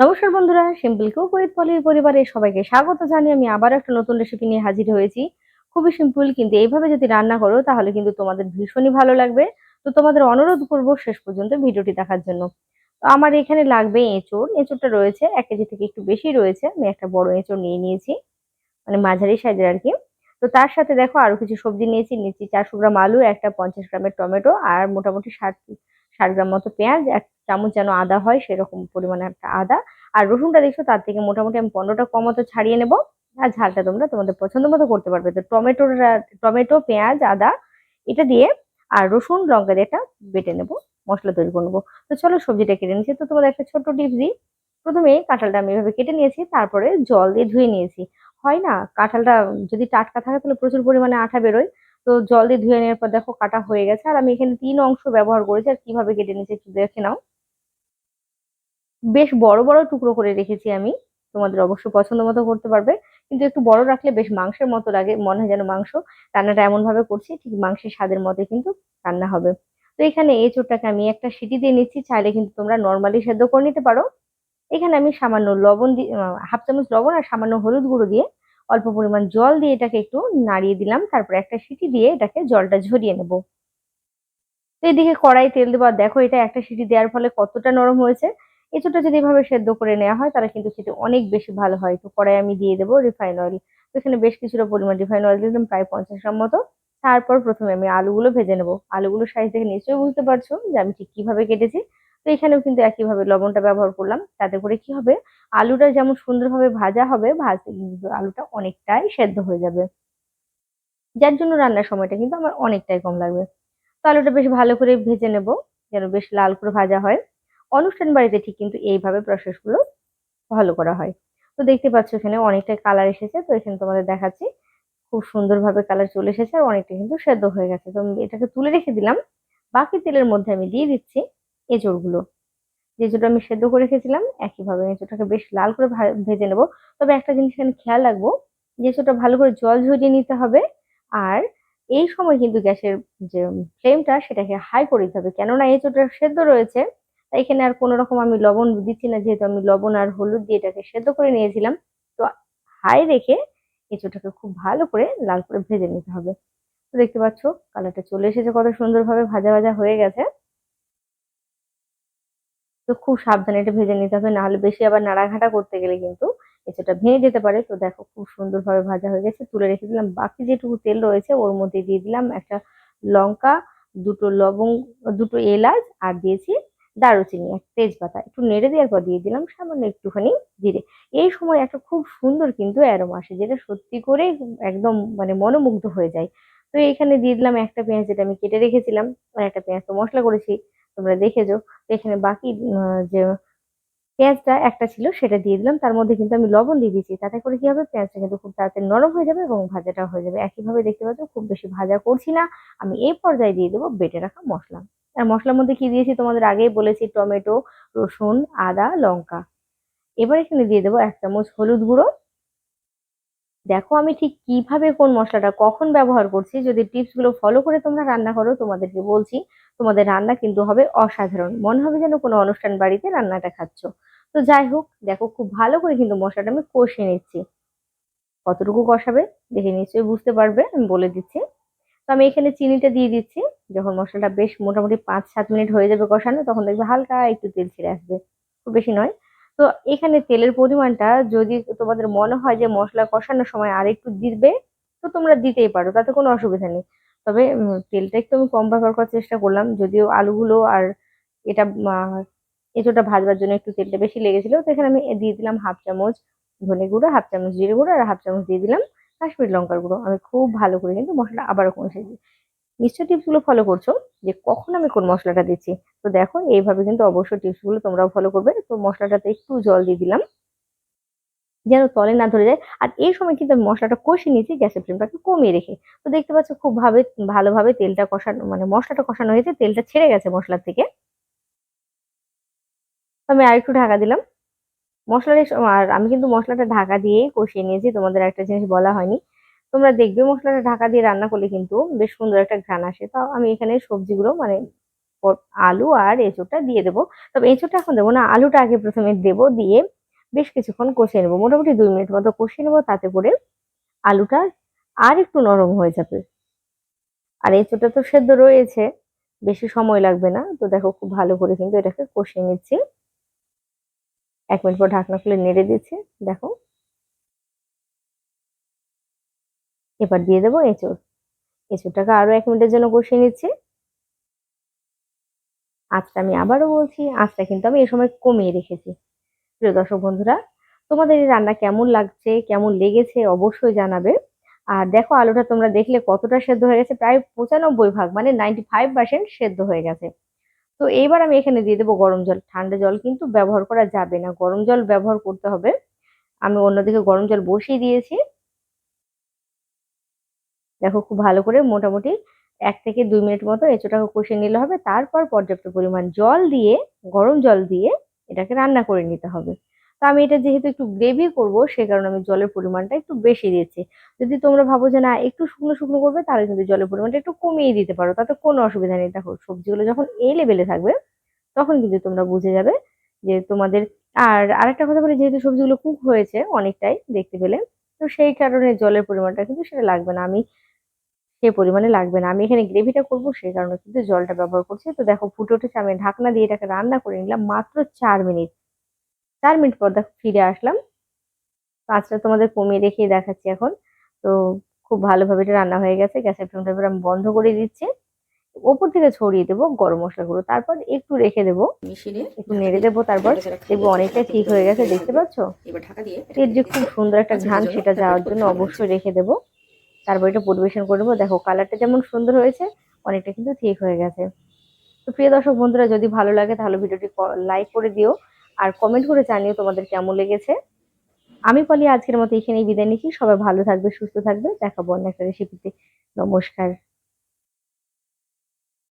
নমস্কার বন্ধুরা simple cook with পলির পরিবারের সবাইকে স্বাগত জানিয়ে আমি আবার একটা নতুন রেসিপি নিয়ে হাজির হয়েছি। খুবই সিম্পল কিন্তু এইভাবে যদি রান্না করো তাহলে কিন্তু তোমাদের ভীষণই ভালো লাগবে। তো তোমাদের অনুরোধ করব শেষ পর্যন্ত ভিডিওটি দেখার জন্য। তো আমার এখানে লাগবে এঁচড়। এঁচড়টা রয়েছে, এক কেজি থেকে একটু বেশি রয়েছে। আমি একটা বড় এঁচড় নিয়ে নিয়েছি মানে মাঝারি সাইজের আর কি। তো তার সাথে দেখো আরও কিছু সবজি নিয়েছি। নিয়েছি চারশো গ্রাম আলু, একটা পঞ্চাশ গ্রামের টমেটো আর মোটামুটি ষাট ষাট গ্রাম মতো পেঁয়াজ। এক চামচ যেন আদা হয়, সেরকম পরিমাণে একটা আদা। আর রসুনটা দেখছ, তার থেকে মোটামুটি আমি পনেরোটা কমতো ছাড়িয়ে নেব। আর ঝালটা তোমরা তোমাদের পছন্দ মতো করতে পারবে। তো টমেটোর টমেটো, পেঁয়াজ, আদা, এটা দিয়ে আর রসুন, লঙ্কা দিয়ে এটা বেটে নেব, মশলা তৈরি করে নেব। তো চলো সবজিটা কেটে নিয়েছি তো তোমাদের একটা ছোট্ট টিপস দিই। প্রথমে কাঁঠালটা আমি এভাবে কেটে নিয়েছি, তারপরে জল দিয়ে ধুয়ে নিয়েছি। হয় না, কাঁঠালটা যদি টাটকা থাকে তাহলে প্রচুর পরিমাণে আঠা বেরোয়। তো জল দিয়ে ধুয়ে নেওয়ার পর দেখো কাটা হয়ে গেছে। আর আমি এখানে তিন অংশ ব্যবহার করেছি, আর কীভাবে কেটে নিয়েছি একটু দেখে নাও। বেশ বড় বড় টুকরো করে রেখেছি আমি। তোমাদের অবশ্য পছন্দ মতো করতে পারবে। কিন্তু একটু বড় রাখলে বেশ মাংসের মতো লাগে, মনে হয় যেন মাংস রান্নাটা এমন ভাবে করছি, ঠিক মাংসের স্বাদের মতো কিন্তু রান্না হবে। তো এখানে এই চোরটাকে আমি একটা সিটি দিয়ে নিচ্ছি, চাইলে কিন্তু তোমরা নর্মালি সেদ্ধ করে নিতে পারো। এখানে আমি সামান্য লবণ দিয়ে হাফ চামচ লবণ আর সামান্য হলুদ গুঁড়ো দিয়ে অল্প পরিমাণ জল দিয়ে এটাকে একটু নাড়িয়ে দিলাম। তারপর একটা সিটি দিয়ে এটাকে জলটা ঝরিয়ে নেব। তো এদিকে কড়াই তেল দেওয়া দেখো এটা একটা সিটি দেওয়ার ফলে কতটা নরম হয়েছে। এঁচোড়টা যদি এভাবে সেদ্ধ করে নেওয়া হয়, তাহলে কিন্তু খেতে অনেক বেশি ভালো হয়। তো কড়াই আমি দিয়ে দেবো রিফাইন অয়েল তো এখানে বেশ কিছুটা পরিমাণ রিফাইন অয়েল দিলাম প্রায় পঞ্চাশ গ্রাম মতো। তারপর প্রথমে আমি আলুগুলো ভেজে নেব। আলুগুলোর সাইজ দেখে নিশ্চয়ই বুঝতে পারছ যে আমি ঠিক কীভাবে কেটেছি। তো এখানেও কিন্তু একইভাবে লবণটা ব্যবহার করলাম। তাতে করে কি হবে? আলুটা যেমন সুন্দরভাবে ভাজা হবে, ভাজতে কিন্তু আলুটা অনেকটাই সেদ্ধ হয়ে যাবে। যার জন্য রান্নার সময়টা কিন্তু আমার অনেকটাই কম লাগবে। তো আলুটা বেশ ভালো করে ভেজে নেব, যেন বেশ লাল করে ভাজা হয়। অনুষ্ঠান বাড়িতে ঠিক কিন্তু এইভাবে প্রসেসগুলো ভালো করা হয়। তো দেখতে পাচ্ছ এখানে অনেকটাই কালার এসেছে, তো এখানে তোমাদের দেখাচ্ছি। খুব সুন্দরভাবে কালার চলে এসেছে আর অনেকটা কিন্তু সেদ্ধ হয়ে গেছে। তো এটাকে তুলে রেখে দিলাম। বাকি তেলের মধ্যে আমি দিয়ে দিচ্ছি এঁচড়গুলো। যে এঁচড়টা আমি সেদ্ধ করে রেখেছিলাম, একইভাবে এঁচড়টাকে বেশ লাল করে ভেজে নেব। তবে একটা জিনিস এখানে খেয়াল রাখব যে এঁচড়টা ভালো করে জল ঝরিয়ে নিতে হবে আর এই সময় কিন্তু গ্যাসের যে ফ্লেমটা সেটাকে হাই করে দিতে হবে। কেননা এঁচড়টা সেদ্ধ রয়েছে এখানে আর কোনো রকম আমি লবণ দিচ্ছি না, যেহেতু আমি লবণ আর হলুদ দিয়ে এটাকে সেদ্ধ করে নিয়েছিলাম। তো হাই রেখে এঁচোটাকে খুব ভালো করে লাল করে ভেজে নিতে হবে। তো দেখতে পাচ্ছ, কালারটা চলে এসেছে কত সুন্দরভাবে, ভাজা ভাজা হয়ে গেছে। তো খুব সাবধানে এটা ভেজে নিতে হবে, নাহলে বেশি আবার নাড়াঘাটা করতে গেলে কিন্তু এঁচোটা ভেঙে যেতে পারে। তো দেখো, খুব সুন্দরভাবে ভাজা হয়ে গেছে। তুলে রেখে দিলাম বাকি যেটুকু তেল রয়েছে ওর মধ্যে দিয়ে দিলাম একটা লঙ্কা, দুটো লবং দুটো এলাচ আর দিয়েছি দারুচিনি, এক তেজপাতা, একটু নেড়ে দেওয়ার পর দিয়ে দিলাম সামান্য একটুখানি জিরে। এই সময় একটা খুব সুন্দর কিন্তু অ্যারোমা আসে, যেটা সত্যি করে একদম মানে মনোমুগ্ধ হয়ে যায়। তো এখানে দিয়ে দিলাম একটা পেঁয়াজ যেটা আমি কেটে রেখেছিলাম, আর একটা পেঁয়াজ তো মশলা করেছি, তোমরা দেখেছ। তো এখানে বাকি যে পেঁয়াজটা একটা ছিল সেটা দিয়ে দিলাম। তার মধ্যে কিন্তু আমি লবণ দিয়ে দিয়েছি, তাতে করে কি হবে, পেঁয়াজটা কিন্তু খুব তাড়াতাড়ি নরম হয়ে যাবে এবং ভাজাটাও হয়ে যাবে। একইভাবে দেখতে পাচ্ছ, খুব বেশি ভাজা করছি না। আমি এই পর্যায়ে দিয়ে দেবো বেটে রাখা মশলা। আর মশলার মধ্যে কি দিয়েছি? তোমাদের আগেই বলেছি, টমেটো, রসুন, আদা, লঙ্কা। এবার এখানে দিয়ে দেবো এক চামচ হলুদ গুঁড়ো। দেখো আমি ঠিক কীভাবে কোন মশলাটা কখন ব্যবহার করছি। যদি টিপসগুলো ফলো করে তোমরা রান্না করো, তোমাদেরকে বলছি, তোমাদের রান্না কিন্তু হবে অসাধারণ। মনে হবে যেন কোনো অনুষ্ঠান বাড়িতে রান্নাটা খাচ্ছ। তো যাই হোক, দেখো খুব ভালো করে কিন্তু মশলাটা আমি কষিয়ে নিচ্ছি। কতটুকু কষাবে দেখে নিশ্চয়ই বুঝতে পারবে, আমি বলে দিচ্ছি। আমি এখানে চিনিটা দিয়ে দিচ্ছি। যখন মশলাটা বেশ মোটামুটি পাঁচ সাত মিনিট হয়ে যাবে কষানো, তখন দেখবে হালকা একটু তেল ছেড়ে আসবে। খুব বেশি নয়। তো এখানে তেলের পরিমাণটা যদি তোমাদের মনে হয় যে মশলা কষানোর সময় আর একটু দিবে, তো তোমরা দিতেই পারো, তাতে কোনো অসুবিধা নেই। তবে তেলটা একটু আমি কম ব্যবহার করার চেষ্টা করলাম, যদিও আলুগুলো আর এটা এঁচোটা ভাজবার জন্য একটু তেলটা বেশি লেগেছিল, তো এখানে আমি দিয়ে দিলাম হাফ চামচ ধনে গুঁড়ো, হাফ চামচ জিরে গুঁড়ো আর হাফ চামচ দিয়ে দিলাম কাশ্মীর লঙ্কার গুঁড়ো, আমি খুব ভালো করে কিন্তু মশলা আবারও দিই নিশ্চয় টিপসগুলো ফলো করছ যে কখন আমি কোন মশলাটা দিচ্ছি। তো দেখো, এইভাবে কিন্তু অবশ্যই টিপসগুলো তোমরাও ফলো করবে। তো মশলাটাতে একটু জল দিয়ে দিলাম। যেন তলে না ধরে যায়। আর এই সময় কিন্তু আমি মশলাটা কষে নিয়েছি, গ্যাসের ফ্লেমটাকে কমিয়ে রেখে। তো দেখতে পাচ্ছ খুব ভাবে, ভালোভাবে তেলটা কষানো মানে মশলাটা কষানো হয়েছে, তেলটা ছেড়ে গেছে মশলার থেকে। আমি আর একটু ঢাকা দিলাম। মশলাটা আর আমি কিন্তু মশলাটা ঢাকা দিয়েই কষিয়ে নিয়েছি, তোমাদের একটা জিনিস বলা হয়নি। তোমরা দেখবে মশলাটা ঢাকা দিয়ে রান্না করলে কিন্তু বেশ সুন্দর একটা ঘ্রাণ আসে। তাও আমি এখানে সবজিগুলো মানে আলু আর এঁচোড়টা দিয়ে দেবো। তবে এঁচোড়টা এখন দেবো না, আলুটা আগে প্রথমে দেবো দিয়ে বেশ কিছুক্ষণ কষিয়ে নেব। মোটামুটি দুই মিনিট মতো কষিয়ে নেব, তাতে করে আলুটা আর একটু নরম হয়ে যাবে। আর এঁচোড়টা তো সেদ্ধ রয়েছে, বেশি সময় লাগবে না। তো দেখো খুব ভালো করে কিন্তু এটাকে কষিয়ে নিচ্ছি। এক মিনিট পর ঢাকনা খুলে নেড়ে দিচ্ছি, দেখো। এবার দিয়ে দেবো এঁচোড়। এঁচোড়টাকে আরও এক মিনিটের জন্য কষিয়ে নিচ্ছি। আঁচটা আমি আবারও বলছি, আঁচটা কিন্তু আমি এ সময় কমিয়ে রেখেছি। প্রিয় দর্শক বন্ধুরা, তোমাদের এই রান্না কেমন লাগছে, কেমন লেগেছে অবশ্যই জানাবে। আর দেখো, আলুটা তোমরা দেখলে কতটা সেদ্ধ হয়ে গেছে, প্রায় পঁচানব্বই ভাগ মানে নাইনটি ফাইভ পার্সেন্ট সেদ্ধ হয়ে গেছে। তো এইবার আমি এখানে দিয়ে দেবো গরম জল। ঠান্ডা জল কিন্তু ব্যবহার করা যাবে না। গরম জল ব্যবহার করতে হবে। আমি অন্যদিকে গরম জল বসিয়ে দিয়েছি। দেখো খুব ভালো করে মোটামুটি এক থেকে দুই মিনিট মতো এঁচোটাকে কষে নিলে হবে। তারপর পর্যাপ্ত পরিমাণ জল দিয়ে, গরম জল দিয়ে এটাকে রান্না করে নিতে হবে। তো আমি এটা যেহেতু একটু গ্রেভি করব, সে কারণে আমি জলের পরিমাণটা একটু বেশি দিয়েছি। যদি তোমরা ভাবো যে না, একটু শুকনো শুকনো করবে, তাহলে কিন্তু জলের পরিমাণটা একটু কমিয়ে দিতে পারো। তাতে কোনো অসুবিধা নেই। দেখো, সবজিগুলো যখন এই লেভেলে থাকবে, তখন কিন্তু তোমরা বুঝে যাবে যে তোমাদের আর আরেকটা কথা বলি, যেহেতু সবজিগুলো কুক হয়েছে অনেকটাই দেখতে পেলে, তো সেই কারণে জলের পরিমাণটা কিন্তু সেটা লাগবে না। আমি সেই পরিমাণে লাগবে না। আমি এখানে গ্রেভিটা করব সেই কারণে কিন্তু জলটা ব্যবহার করছি। তো দেখো, ফুটে উঠেছে। আমি ঢাকনা দিয়ে এটাকে রান্না করে নিলাম মাত্র চার মিনিট। চার মিনিট পর দেখো ফিরে আসলাম। পাঁচটা তোমাদের কমিয়ে রেখেই দেখাচ্ছি এখন। তো খুব ভালোভাবে এটা রান্না হয়ে গেছে। গ্যাসের ফ্লেমটা এবার আমি বন্ধ করে দিচ্ছি। ওপর থেকে ছড়িয়ে দেবো গরম মশলা গুঁড়ো তারপর একটু রেখে দেবো। একটু নেড়ে দেবো তারপর দেখব অনেকটা ঠিক হয়ে গেছে দেখতে পাচ্ছ? এর যে খুব সুন্দর একটা ঘ্রাণ সেটা যাওয়ার জন্য অবশ্যই রেখে দেবো। তারপর এটা পরিবেশন করে দেবো দেখো কালারটা যেমন সুন্দর হয়েছে অনেকটা কিন্তু ঠিক হয়ে গেছে। তো প্রিয় দর্শক বন্ধুরা যদি ভালো লাগে তাহলে ভিডিওটি লাইক করে দিও। আর কমেন্ট করে জানিও তোমাদের কেমন লেগেছে। আমি পলি আজকের মতো এখানেই বিদায় নিচ্ছি। সবাই ভালো থাকবে, সুস্থ থাকবে। দেখাবো অন্য একটা রেসিপিতে নমস্কার।